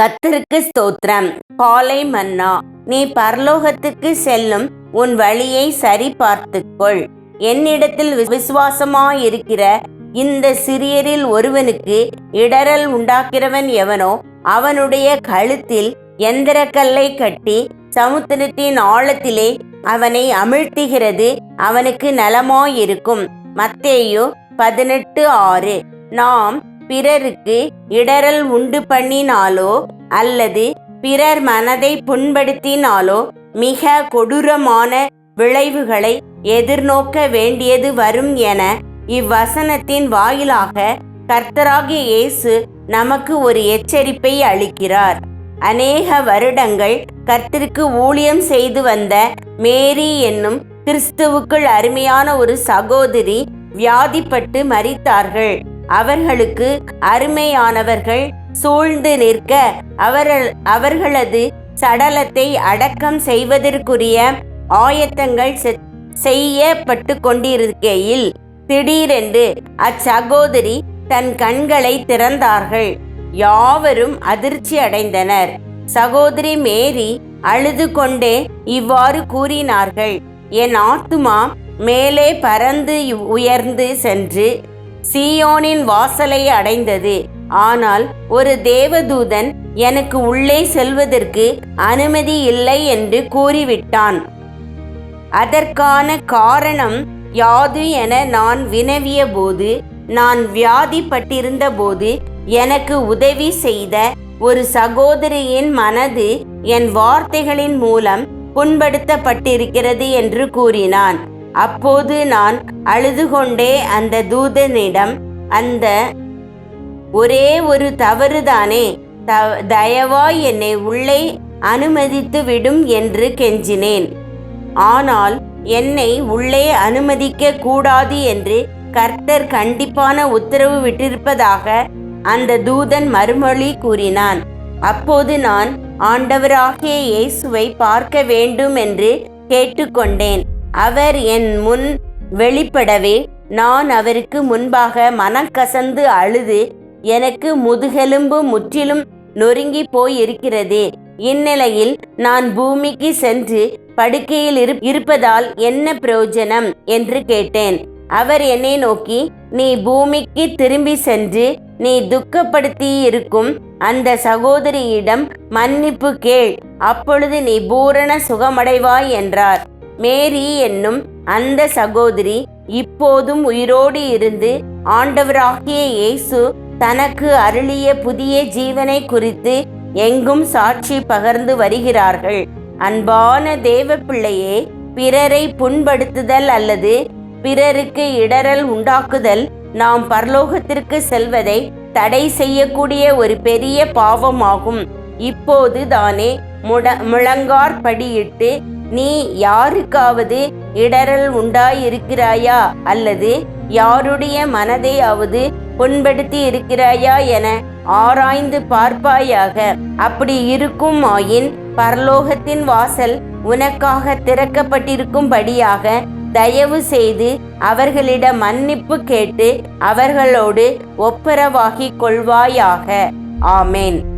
கத்தருக்கு ஸ்தோத்திரம். காலை மன்னா நீ பரலோகத்துக்கு செல்லும் உன் வழியை சரி பார்த்துக்கொள் என்னிடத்தில் விசுவாசமாயிருக்கிற இந்த சிறியரில் ஒருவனுக்கு இடரல் உண்டாக்கிறவன் எவனோ அவனுடைய கழுத்தில் எந்திரக்கல்லை கட்டி சமுத்திரத்தின் ஆழத்திலே அவனை அமிழ்த்துகிறது அவனுக்கு நலமாயிருக்கும். மத்தேயு பதினெட்டு ஆறு. நாம் பிறருக்கு இடரல் உண்டு பண்ணினாலோ அல்லது பிறர் மனதை புண்படுத்தினாலோ மிக கொடூரமான விளைவுகளை எதிர்நோக்க வேண்டியது வரும் என இவ்வசனத்தின் வாயிலாக கர்த்தராகிய இயேசு நமக்கு ஒரு எச்சரிப்பை அளிக்கிறார். அநேக வருடங்கள் கர்த்தருக்கு ஊழியம் செய்து வந்த மேரி என்னும் கிறிஸ்துவுக்குள் அருமையான ஒரு சகோதரி வியாதிப்பட்டு மறித்தார்கள் அவர்களுக்கு அருமையானவர்கள் சூழ்ந்து நிற்க அவர்கள் அவர்களது சடலத்தை அடக்கம் செய்வதற்குரிய ஆயத்தங்கள் செய்யப்பட்டு கொண்டிருக்கையில் திடீரென்று அச்சகோதரி தன் கண்களை திறந்தார்கள். யாவரும் அதிர்ச்சி அடைந்தனர். சகோதரி மேரி அழுது கொண்டே இவ்வாறு கூறினார்கள். என் ஆத்துமா மேலே பறந்து உயர்ந்து சென்று சீயோனின் வாசலை அடைந்தது. ஆனால் ஒரு தேவதூதன் எனக்கு உள்ளே செல்வதற்கு அனுமதி இல்லை என்று கூறிவிட்டான். அதற்கான காரணம் யாது என நான் வினவிய போது நான் வியாதிப்பட்டிருந்த போது எனக்கு உதவி செய்த ஒரு சகோதரியின் மனது என் வார்த்தைகளின் மூலம் புண்படுத்தப்பட்டிருக்கிறது என்று கூறினான். அப்போது நான் அழுது கொண்டே அந்த தூதனிடம் அந்த ஒரே ஒரு தவறுதானே? த தயவாய் என்னை உள்ளே அனுமதித்து விடும் என்று கெஞ்சினேன். ஆனால் என்னை உள்ளே அனுமதிக்க கூடாது என்று கர்த்தர் கண்டிப்பான உத்தரவு விட்டிருப்பதாக அந்த தூதன் மறுமொழி கூறினான். அப்போது நான் ஆண்டவராகிய இயேசுவை பார்க்க வேண்டும் என்று கேட்டுக்கொண்டேன். அவர் என் முன் வெளிப்படவே நான் அவருக்கு முன்பாக மனக்கசந்து அழுது எனக்கு முதுகெலும்பு முற்றிலும் நொறுங்கி போயிருக்கிறது. இந்நிலையில் நான் பூமிக்கு சென்று படுக்கையில் இருப்பதால் என்ன பிரயோஜனம் என்று கேட்டேன். அவர் என்னை நோக்கி நீ பூமிக்கு திரும்பி சென்று நீ துக்கப்படுத்தி இருக்கும் அந்த சகோதரியிடம் மன்னிப்பு கேள். அப்பொழுது நீ பூரண சுகமடைவாய் என்றார். மேரி என்னும் அந்த சகோதரி இப்போதும் உயிரோடு இருந்து ஆண்டவராகிய இயேசு தனக்கு அருளிய புதிய ஜீவனை குறித்து எங்கும் சாட்சி பகர்ந்து வருகிறார்கள். அன்பான தேவ பிள்ளையே பிறரை புண்படுத்துதல் அல்லது பிறருக்கு இடரல் உண்டாக்குதல் நாம் பரலோகத்திற்கு செல்வதை தடை செய்யக்கூடிய ஒரு பெரிய பாவமாகும். இப்போது தானே முட முழங்கார் படியிட்டு நீ யாருக்காவது இடரல் உண்டாயிருக்கிறாயா? அல்லது யாருடைய மனதையாவது புண்படுத்தி இருக்கிறாயா என ஆராய்ந்து பார்ப்பாயாக. அப்படி இருக்கும் ஆயின் பரலோகத்தின் வாசல் உனக்காக திறக்கப்பட்டிருக்கும்படியாக தயவு செய்து அவர்களிடம் மன்னிப்பு கேட்டு அவர்களோடு ஒப்புரவாகிக் கொள்வாயாக. ஆமேன்.